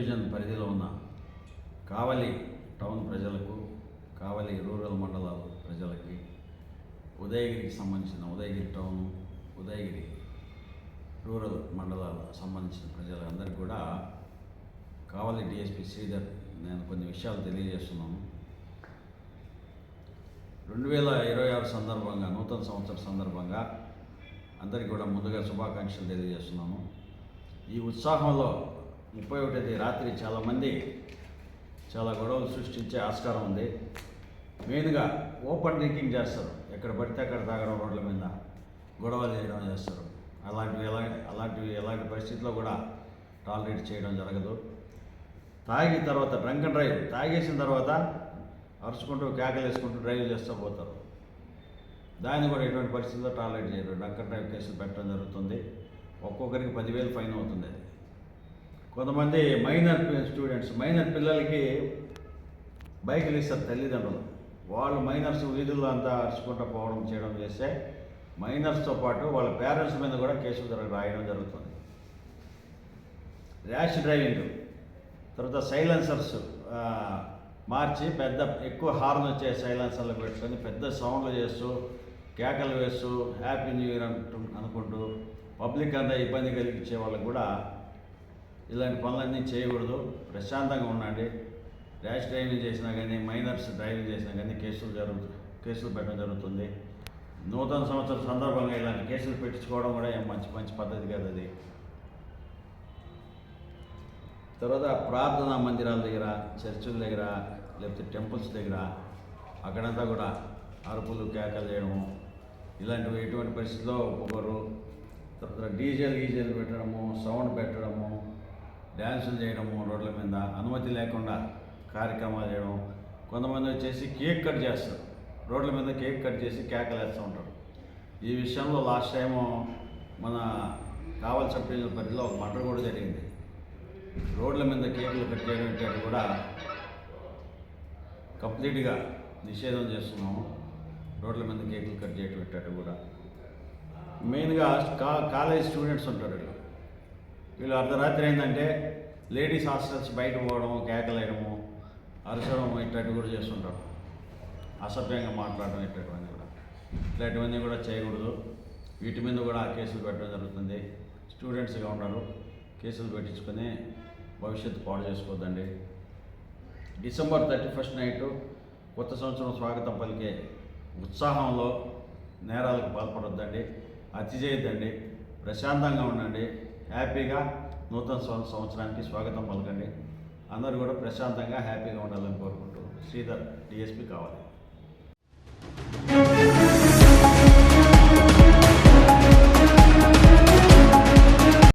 Revision పరిధిలో ఉన్న కావలి town ప్రజలకు కావలి రూరల్ మండలాల ప్రజలకి ఉదయగిరికి సంబంధించిన ఉదయగిరి టౌన్ ఉదయగిరి రూరల్ మండలాలకు సంబంధించిన ప్రజలందరికీ కూడా కావలి డిఎస్పి శ్రీధర్ నేను కొన్ని విషయాలు తెలియజేస్తున్నాను. రెండు వేల ఇరవై ఆరు సందర్భంగా నూతన సంవత్సర సందర్భంగా అందరికీ కూడా ముందుగా శుభాకాంక్షలు తెలియజేస్తున్నాను. ఈ ఉత్సాహంలో ముప్పై ఒకటో తేదీ రాత్రి చాలామంది చాలా గొడవలు సృష్టించే ఆస్కారం ఉంది. మెయిన్గా ఓపెన్ డ్రింకింగ్ చేస్తారు. ఎక్కడ పడితే అక్కడ తాగడం రోడ్ల మీద గొడవలు చేయడం చేస్తారు. అలాంటివి ఎలా అలాంటివి ఎలాంటి పరిస్థితుల్లో కూడా టాలరేట్ చేయడం జరగదు. తాగిన తర్వాత డ్రంక్ అండ్ డ్రైవ్ తాగేసిన తర్వాత అరుచుకుంటూ కేకలేసుకుంటూ డ్రైవ్ చేస్తూ పోతారు. దాన్ని కూడా ఎటువంటి పరిస్థితుల్లో టాలరేట్ చేయరు. డ్రంక్ అండ్ డ్రైవ్ కేసులు పెట్టడం జరుగుతుంది. ఒక్కొక్కరికి పదివేలు ఫైన్ అవుతుంది. అది కొంతమంది మైనర్ స్టూడెంట్స్ మైనర్ పిల్లలకి బైకులు ఇస్తారు తల్లిదండ్రులు. వాళ్ళు మైనర్స్ వీధుల్లో అంతా అరుచుకుంటూ పోవడం చేయడం చేస్తే మైనర్స్తో పాటు వాళ్ళ పేరెంట్స్ మీద కూడా కేసులు జరగ రాయడం జరుగుతుంది. ర్యాష్ డ్రైవింగ్ తర్వాత సైలెన్సర్స్ మార్చి పెద్ద ఎక్కువ హార్న్ వచ్చే సైలెన్సర్లు పెట్టుకొని పెద్ద సౌండ్లు చేస్తూ కేకలు వేస్తూ హ్యాపీ న్యూ ఇయర్ అంటూ అనుకుంటూ పబ్లిక్ అంతా ఇబ్బంది కలిగించే వాళ్ళకు కూడా ఇలాంటి పనులన్నీ చేయకూడదు. ప్రశాంతంగా ఉండండి. ర్యాష్ డ్రైవింగ్ చేసినా కానీ మైనర్స్ డ్రైవింగ్ చేసినా కానీ కేసులు జరుగుతుంది కేసులు పెట్టడం జరుగుతుంది. నూతన సంవత్సరం సందర్భంగా ఇలాంటి కేసులు పెట్టించుకోవడం కూడా మంచి మంచి పద్ధతి కాదు అది. తర్వాత ప్రార్థనా మందిరాల దగ్గర చర్చిల దగ్గర లేకపోతే టెంపుల్స్ దగ్గర అక్కడంతా కూడా అరుపులు కేకలు చేయడము. ఇలాంటివి ఎటువంటి పరిస్థితిలో ఒప్పుకోరు. తర్వాత డీజేలు గీజేలు పెట్టడము సౌండ్ పెట్టడము. డ్యాన్సులు చేయడము రోడ్ల మీద అనుమతి లేకుండా కార్యక్రమాలు చేయడం. కొంతమంది వచ్చేసి కేక్ కట్ చేస్తారు. రోడ్ల మీద కేక్ కట్ చేసి కేకలేస్తూ ఉంటారు. ఈ విషయంలో లాస్ట్ టైము మన కావల్ సబ్ డివిజన్ పరిధిలో ఒక మటర్ కూడా జరిగింది. రోడ్ల మీద కేకులు కట్ చేయడం ఇట్లాంటివి కూడా కంప్లీట్గా నిషేధం చేస్తున్నాము. రోడ్ల మీద కేకులు కట్ చేయటం కూడా. మెయిన్గా కా కాలేజ్ స్టూడెంట్స్ ఉంటారు వీళ్ళు అర్ధరాత్రి ఏంటంటే లేడీస్ హాస్టల్స్ బయట పోవడం కేకలేయడము అరసడం ఇట్లాంటివి కూడా చేస్తుంటారు. అసభ్యంగా మాట్లాడడం ఇట్లాంటివన్నీ కూడా. ఇట్లాంటివన్నీ కూడా చేయకూడదు. వీటి మీద కూడా కేసులు పెట్టడం జరుగుతుంది. స్టూడెంట్స్గా ఉన్నారు కేసులు పెట్టించుకొని భవిష్యత్తు పాడు చేసుకోవద్దండి. డిసెంబర్ థర్టీ ఫస్ట్ నైటు కొత్త సంవత్సరం స్వాగతం పలికే ఉత్సాహంలో నేరాలకు పాల్పడొద్దండి. అతి చేయొద్దండి ప్రశాంతంగా ఉండండి. హ్యాపీగా నూతన సంవత్సరానికి స్వాగతం పలకండి. అందరూ కూడా ప్రశాంతంగా హ్యాపీగా ఉండాలని కోరుకుంటూ శ్రీధర్ డిఎస్పి కావాలి.